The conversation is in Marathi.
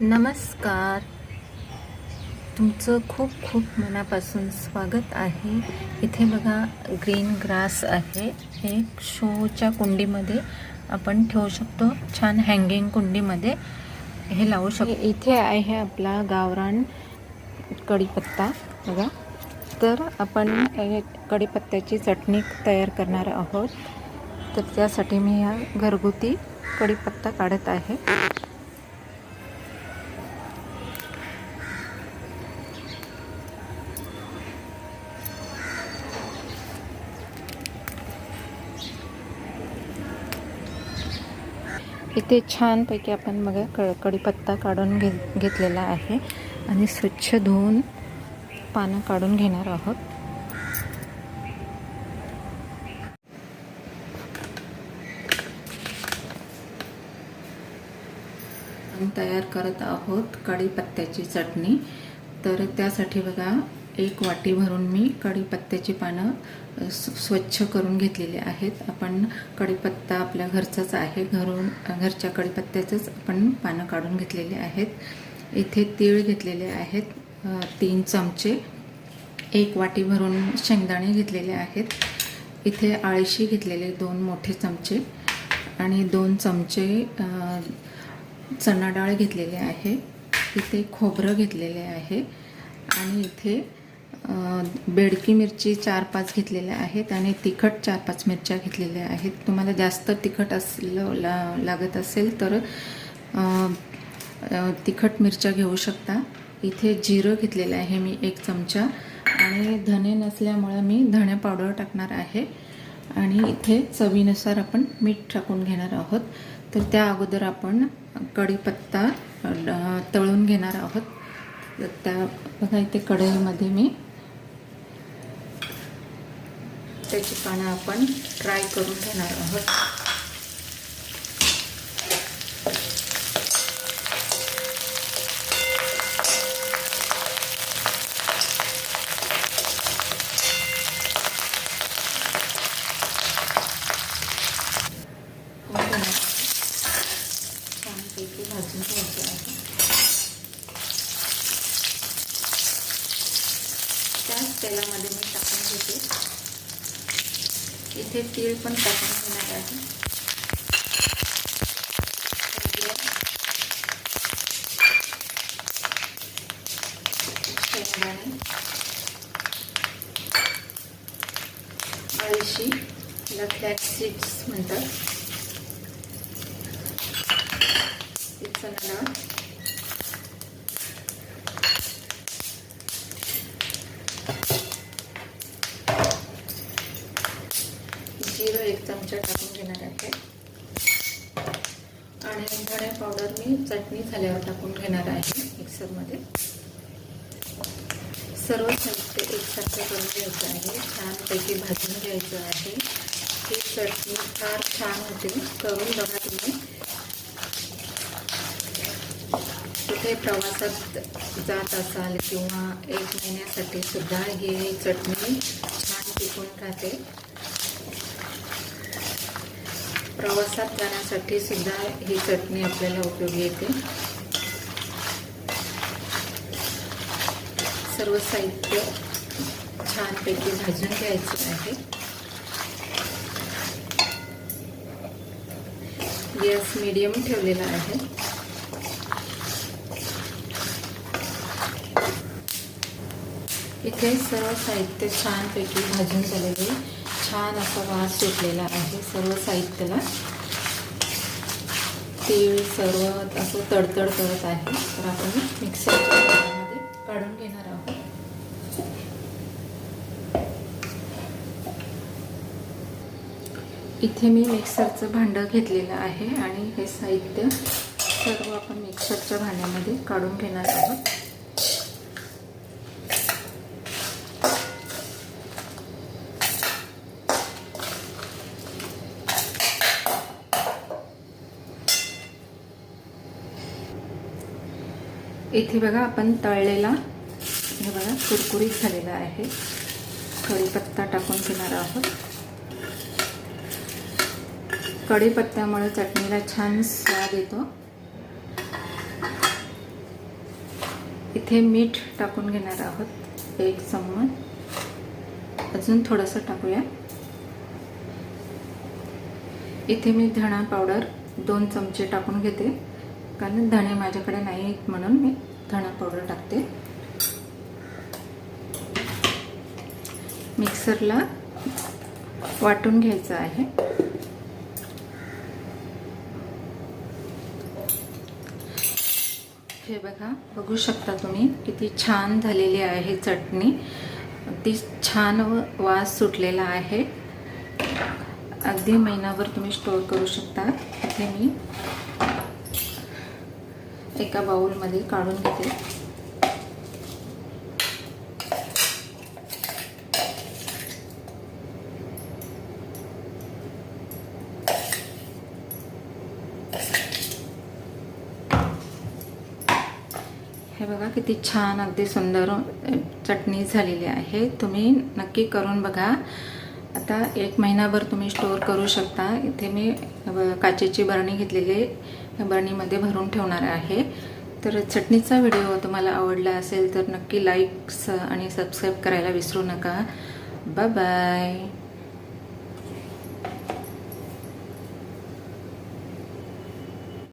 नमस्कार. तुमचं खूप खूप मनापासून स्वागत आहे. इथे बघा ग्रीन ग्रास आहे. हे शोच्या कुंडीमध्ये आपण ठेवू शकतो. छान हँगिंग कुंडीमध्ये हे लावू शकतो. इथे आहे आपला गावरान कढीपत्ता. बघा. तर आपण हे कढीपत्त्याची चटणी तयार करणार आहोत. तर त्यासाठी मी हा घरगुती कढीपत्ता काढत आहे. इथे छानपैकी आपण बघा क कढीपत्ता काढून घे घेतलेला आहे. आणि स्वच्छ धुवून पानं काढून घेणार आहोत. तयार करत आहोत कढीपत्त्याची चटणी. तर त्यासाठी बघा एक वाटी भरून मी कढीपत्त्याची पानं स्व- स्वच्छ करून घेतलेली आहेत. आपण कढीपत्ता आपल्या घरचाच आहे. घरून घरच्या कढीपत्त्याचंच आपण पानं काढून घेतलेले आहेत. इथे तीळ घेतलेले आहेत तीन चमचे. एक वाटी भरून शेंगदाणे घेतलेले आहेत. इथे आळशी घेतलेले दोन मोठे चमचे आणि दोन चमचे चणाडाळ चणा डाळ घेतलेले आहे. इथे खोबरं घेतलेले आहे. आणि इथे बेडकी मिरची चार पाच घेतलेल्या आहेत आणि तिखट चार पाच मिरच्या घेतलेल्या आहेत. तुम्हाला जास्त तिखट असलं ला लागत असेल तर तिखट मिरच्या घेऊ शकता. इथे जिरं घेतलेलं आहे मी एक चमचा आणि धने नसल्यामुळं मी धणे पावडर टाकणार आहे. आणि इथे चवीनुसार आपण मीठ टाकून घेणार आहोत. तर त्या अगोदर आपण कढीपत्ता तळून घेणार आहोत. तर त्या बघा इथे कढईमध्ये मी. त्याची पानं आपण ट्राय करून घेणार आहोत. त्याच तेलामध्ये मी टाकून घेते. इथे तीळ पण टाकून घेणार आहे. अळशी शेंगदाणे याला सीड्स म्हणतात. ती चणा डाळ जिरं एक चमचा टाकून घेणार आहे. आणि धणे पावडर मी चटणी झाल्यावर टाकून घेणार आहे मिक्सरमध्ये सर्व साहित्य एकसारखं करून घ्यायचं आहे. छानपैकी भाजून घ्यायचं आहे. ही चटणी फार छान होते. करून बघा तुम्ही. कुठे प्रवासात जात असाल किंवा एक महिन्यासाठी सुद्धा ही चटणी छान टिकून राहते. प्रवासात जाण्यासाठी सुद्धा ही चटणी आपल्याला उपयोगी येते. सर्व साहित्य छानपैकी भाजून घ्यायचं आहे. गॅस मीडियम ठेवलेला आहे. इथे सर्व साहित्य छानपैकी भाजून झालेले छान असा वास सुटलेला आहे सर्व साहित्याला. तीळ सर्व असं तडतड करत आहे. तर आपण मिक्सरच्या भांड्यामध्ये काढून घेणार आहोत. इथे मी मिक्सरचं भांडं घेतलेलं आहे आणि हे साहित्य सर्व आपण मिक्सरच्या भांड्यामध्ये काढून घेणार आहोत. इथे बघा आपण तळलेला हे बघा कुरकुरीत झालेला आहे. कढीपत्ता टाकून घेणार आहोत. कढीपत्त्यामुळे चटणीला छान स्वाद येतो. इथे मीठ टाकून घेणार आहोत एक चम्मच. अजून थोडंसं टाकूया. इथे मी धणा पावडर दोन चमचे टाकून घेते. कारण धणे माझ्याकडे नाही आहेत म्हणून मी धणा पावडर टाकते. मिक्सरला वाटून घ्यायचं आहे. हे बघा बघू शकता तुम्ही किती छान झालेली आहे चटणी. ती छान व वास सुटलेला आहे. अगदी महिनाभर तुम्ही स्टोअर करू शकता. इथे मी एका बाऊलमध्ये काढून घेते. हे बघा किती छान अगदी सुंदर चटणी झालेली आहे. तुम्ही नक्की करून बघा. आता एक महिनाभर तुम्ही स्टोअर करू शकता. इथे मी काचेची बरणी घेतलेली आहे. बरणीमध्ये भरून ठेवणार आहे. तर चटणीचा व्हिडिओ तुम्हाला आवडला असेल तर नक्की लाईक्स आणि सबस्क्राईब करायला विसरू नका. Bye bye